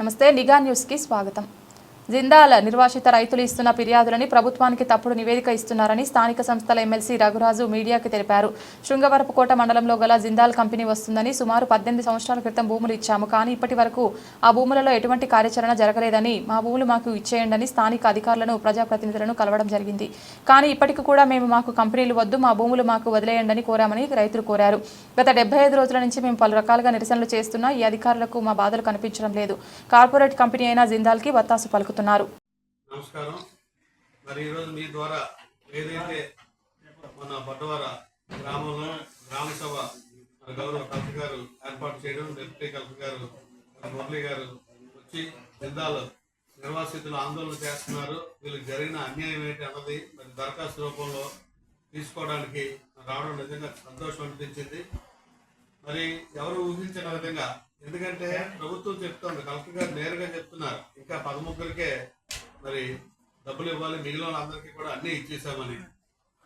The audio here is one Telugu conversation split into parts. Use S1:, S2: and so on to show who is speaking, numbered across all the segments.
S1: నమస్తే నిఘా న్యూస్కి స్వాగతం. జిందాల్ నిర్వాసిత రైతులు ఇస్తున్న ఫిర్యాదులని ప్రభుత్వానికి తప్పుడు నివేదిక ఇస్తున్నారని స్థానిక సంస్థల ఎమ్మెల్సీ రఘురాజు మీడియాకి తెలిపారు. శృంగవరపుకోట మండలంలో గల జిందాల్ కంపెనీ వస్తుందని సుమారు పద్దెనిమిది సంవత్సరాల క్రితం భూములు ఇచ్చాము. కానీ ఇప్పటి వరకు ఆ భూములలో ఎటువంటి కార్యాచరణ జరగలేదని మా భూములు మాకు ఇచ్చేయండి స్థానిక అధికారులను ప్రజాప్రతినిధులను కలవడం జరిగింది. కానీ ఇప్పటికి కూడా మేము మాకు కంపెనీలు వద్దు మా భూములు మాకు వదిలేయండి కోరామని రైతులు కోరారు. గత డెబ్బై ఐదు రోజుల నుంచి మేము పలు రకాలుగా నిరసనలు చేస్తున్నా ఈ అధికారులకు మా బాధలు కనిపించడం లేదు. కార్పొరేట్ కంపెనీ అయిన జిందాల్కి వత్తాసు పలుకుతున్నారు
S2: నమస్కారం. మరి ఈరోజు మీ ద్వారా ఏదైతే మన బొట్టవర గ్రామంలో గ్రామ సభ గౌరవ కలెక్టర్ గారు ఏర్పాటు చేయడం డిప్యూటీ కలెక్టర్ గారు మురళి గారు వచ్చి జిల్లాలో నిర్వాసితులు ఆందోళన చేస్తున్నారు. వీళ్ళకి జరిగిన అన్యాయం ఏంటి అన్నది మరి దరఖాస్తు రూపంలో తీసుకోవడానికి రావడం నిజంగా సంతోషం అనిపించింది. మరి ఎవరు ఊహించిన విధంగా. ఎందుకంటే ప్రభుత్వం చెప్తోంది కలెక్టర్ గారు నేరుగా చెప్తున్నారు. ఇంకా పదముగ్గురికే మరి డబ్బులు ఇవ్వాలి మిగిలిన అందరికీ కూడా అన్నీ ఇచ్చేసామని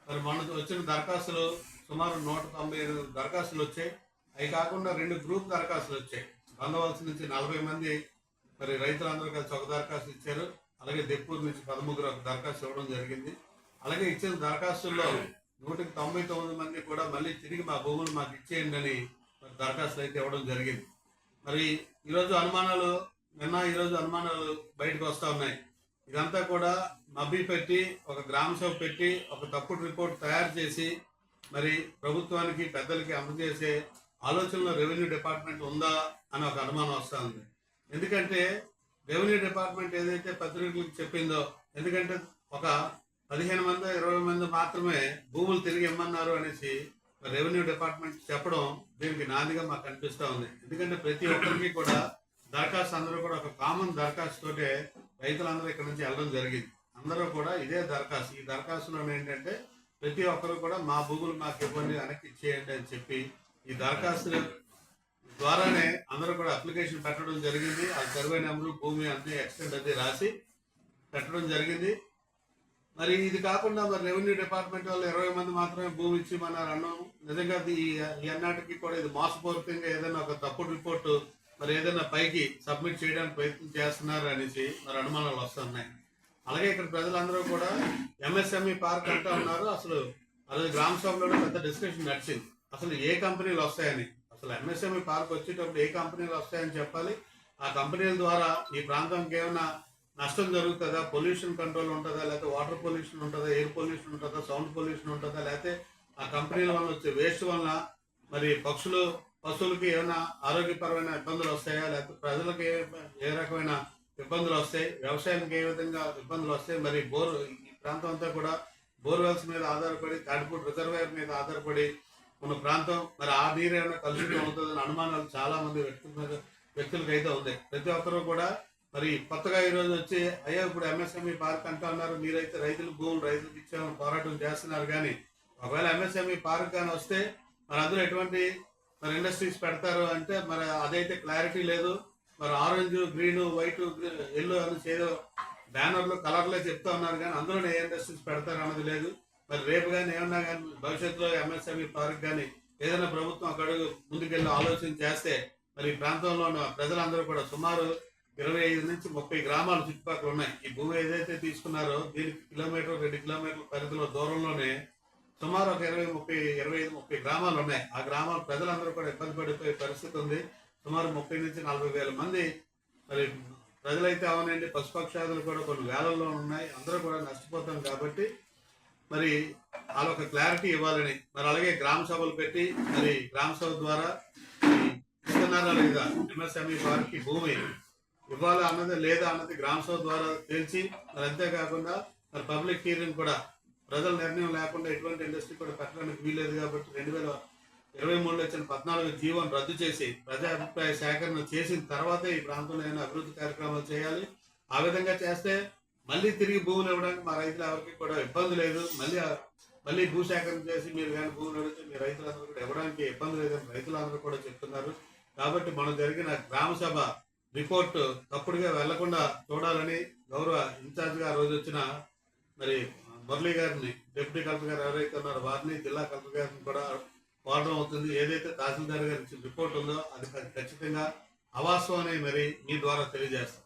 S2: మరి మొన్న వచ్చిన దరఖాస్తులు సుమారు నూట తొంభై ఐదు దరఖాస్తులు వచ్చాయి. అవి కాకుండా రెండు గ్రూప్ దరఖాస్తులు వచ్చాయి. బందవలసి నుంచి నలభై మంది మరి రైతులందరూ కలిసి ఒక దరఖాస్తు ఇచ్చారు. అలాగే దెప్పూరు నుంచి పదముగ్గురు ఒక దరఖాస్తు ఇవ్వడం జరిగింది. అలాగే ఇచ్చిన దరఖాస్తుల్లో నూటికి తొంభై తొమ్మిది మంది కూడా మళ్ళీ తిరిగి మా భూములు మాకు ఇచ్చేయండి అని దరఖాస్తులు అయితే ఇవ్వడం జరిగింది. మరి ఈరోజు అనుమానాలు నిన్న ఈరోజు అనుమానాలు బయటకు వస్తూ ఉన్నాయి. ఇదంతా కూడా మబ్బి పెట్టి ఒక గ్రామ సభ పెట్టి ఒక తప్పుడు రిపోర్ట్ తయారు చేసి మరి ప్రభుత్వానికి పెద్దలకి అందజేసే ఆలోచనలో రెవెన్యూ డిపార్ట్మెంట్ ఉందా అని ఒక అనుమానం వస్తూ ఉంది. ఎందుకంటే రెవెన్యూ డిపార్ట్మెంట్ ఏదైతే పత్రికలకు చెప్పిందో ఎందుకంటే ఒక పదిహేను మంది ఇరవై మంది మాత్రమే భూములు తిరిగి ఇమ్మన్నారు అనేసి రెవెన్యూ డిపార్ట్మెంట్ చెప్పడం దీనికి నాందిగా మాకు అనిపిస్తూ ఉంది. ఎందుకంటే ప్రతి ఒక్కరికి కూడా దరఖాస్తు అందరూ కూడా ఒక కామన్ దరఖాస్తు తోటే రైతులందరూ ఇక్కడ నుంచి వెళ్ళడం జరిగింది. అందరూ కూడా ఇదే దరఖాస్తు. ఈ దరఖాస్తులో ఏంటంటే ప్రతి ఒక్కరు కూడా మా భూములు మాకు ఇవ్వండి వెనక్కి ఇచ్చేయండి అని చెప్పి ఈ దరఖాస్తు ద్వారానే అందరూ కూడా అప్లికేషన్ పెట్టడం జరిగింది. ఆ సర్వే నెంబరు భూమి అన్ని ఎక్స్టెండ్ అది రాసి పెట్టడం జరిగింది. మరి ఇది కాకుండా మరి రెవెన్యూ డిపార్ట్మెంట్ వాళ్ళు ఇరవై మంది మాత్రమే భూమి ఇచ్చి మన అన్నాం నిజంగా ఇది ఈ అన్నాటికి కూడా ఇది మోసపూరితంగా ఏదైనా ఒక తప్పుడు రిపోర్టు మరి ఏదైనా పైకి సబ్మిట్ చేయడానికి ప్రయత్నం చేస్తున్నారు అనేసి మరి అనుమానాలు వస్తున్నాయి. అలాగే ఇక్కడ ప్రజలందరూ కూడా ఎంఎస్ఎంఈ పార్క్ అంటూ ఉన్నారు. అసలు అది గ్రామ సభలోనే పెద్ద డిస్కషన్ నడిచింది. అసలు ఏ కంపెనీలు వస్తాయని? అసలు ఎంఎస్ఎంఈ పార్క్ వచ్చేటప్పుడు ఏ కంపెనీలు వస్తాయని చెప్పాలి? ఆ కంపెనీల ద్వారా ఈ ప్రాంతానికి ఏమైనా నష్టం జరుగుతుందా? పొల్యూషన్ కంట్రోల్ ఉంటుందా? లేకపోతే వాటర్ పొల్యూషన్ ఉంటుందా? ఎయిర్ పొల్యూషన్ ఉంటుందా? సౌండ్ పొల్యూషన్ ఉంటుందా? లేకపోతే ఆ కంపెనీల వల్ల వచ్చే వేస్ట్ వలన మరి పక్షులు పశువులకి ఏమైనా ఆరోగ్యపరమైన ఇబ్బందులు వస్తాయా? లేకపోతే ప్రజలకు ఏ ఏ రకమైన ఇబ్బందులు వస్తాయి? వ్యవసాయానికి ఏ విధంగా ఇబ్బందులు వస్తాయి? మరి బోర్ ఈ ప్రాంతం అంతా కూడా బోర్వెల్స్ మీద ఆధారపడి తాటిపూడి రిజర్వేర్ మీద ఆధారపడి ఉన్న ప్రాంతం మరి ఆ నీరు ఏమైనా కలుషితం అవుతుందని అనుమానాలు చాలా మంది వ్యక్తుల మీద అయితే ఉంది ప్రతి ఒక్కరూ కూడా మరి కొత్తగా ఈ రోజు వచ్చి అయ్యా ఇప్పుడు ఎంఎస్ఎంఈ పార్క్ అంటున్నారు మీరైతే రైతులు భూములు రైతులకు ఇచ్చామని పోరాటం చేస్తున్నారు కానీ ఒకవేళ ఎంఎస్ఎంఈ పార్క్ కానీ వస్తే మరి అందులో ఎటువంటి మరి ఇండస్ట్రీస్ పెడతారు అంటే మరి అదైతే క్లారిటీ లేదు. మరి ఆరెంజ్ గ్రీన్ వైట్ ఎల్లో అని ఏదో బ్యానర్లు కలర్లే చెప్తా ఉన్నారు కానీ అందులో ఏ ఇండస్ట్రీస్ పెడతారు అన్నది లేదు. మరి రేపు కానీ ఏమన్నా కానీ భవిష్యత్తులో ఎంఎస్ఎంఈ పార్క్ కానీ ఏదైనా ప్రభుత్వం అక్కడ ముందుకెళ్ళి ఆలోచన చేస్తే మరి ఈ ప్రాంతంలో ఉన్న ప్రజలందరూ కూడా సుమారు ఇరవై ఐదు నుంచి ముప్పై గ్రామాలు చుట్టుపక్కల ఉన్నాయి. ఈ భూమి ఏదైతే తీసుకున్నారో దీనికి కిలోమీటర్ రెండు కిలోమీటర్ల పరిధిలో దూరంలోనే సుమారు ఒక ఇరవై ముప్పై ఇరవై ఐదు ముప్పై గ్రామాలు ఉన్నాయి. ఆ గ్రామాల ప్రజలందరూ కూడా ఇబ్బంది పడిపోయే పరిస్థితి ఉంది. సుమారు ముప్పై నుంచి నలభై వేల మంది మరి ప్రజలైతే అవునండి. పశుపక్షాదులు కూడా కొన్ని వేలల్లో ఉన్నాయి. అందరూ కూడా నష్టపోతాం కాబట్టి మరి వాళ్ళొక క్లారిటీ ఇవ్వాలని. మరి అలాగే గ్రామ సభలు పెట్టి మరి గ్రామ సభ ద్వారా ఇస్తున్నారా లేదా? ఎంఎస్ఎంఈ వారికి భూమి ఇవ్వాలా అన్నది లేదా అన్నది గ్రామ సభ ద్వారా తెలిసి మరి అంతేకాకుండా మరి పబ్లిక్ హీరింగ్ కూడా ప్రజల నిర్ణయం లేకుండా ఎటువంటి ఇండస్ట్రీ కూడా పెట్టడానికి వీలేదు కాబట్టి రెండు వేల ఇరవై మూడులో వచ్చిన పద్నాలుగు జీవోను రద్దు చేసి ప్రజా అభిప్రాయ సేకరణ చేసిన తర్వాతే ఈ ప్రాంతంలో ఏమైనా అభివృద్ధి కార్యక్రమాలు చేయాలి. ఆ విధంగా చేస్తే మళ్ళీ తిరిగి భూములు ఇవ్వడానికి మా రైతులు ఎవరికి కూడా ఇబ్బంది లేదు. మళ్ళీ మళ్ళీ మళ్ళీ భూసేకరణ చేసి మీరు కానీ భూములు అడిగితే మీ రైతులందరూ కూడా ఇవ్వడానికి ఇబ్బంది లేదని రైతులందరూ కూడా చెప్తున్నారు. కాబట్టి మనం జరిగిన గ్రామ సభ రిపోర్ట్ తప్పుడుగా వెళ్ళకుండా చూడాలని గౌరవ ఇన్ఛార్జ్గా రోజు వచ్చిన మరి మురళీ గారిని డిప్యూటీ కలెక్టర్ గారు ఎవరైతే ఉన్నారో వారిని జిల్లా కలెక్టర్ గారిని కూడా కోరడం అవుతుంది. ఏదైతే తహసీల్దార్ గారు ఇచ్చిన రిపోర్ట్ ఉందో అది ఖచ్చితంగా అవాస్తవం అని మరి మీ ద్వారా తెలియజేస్తాం.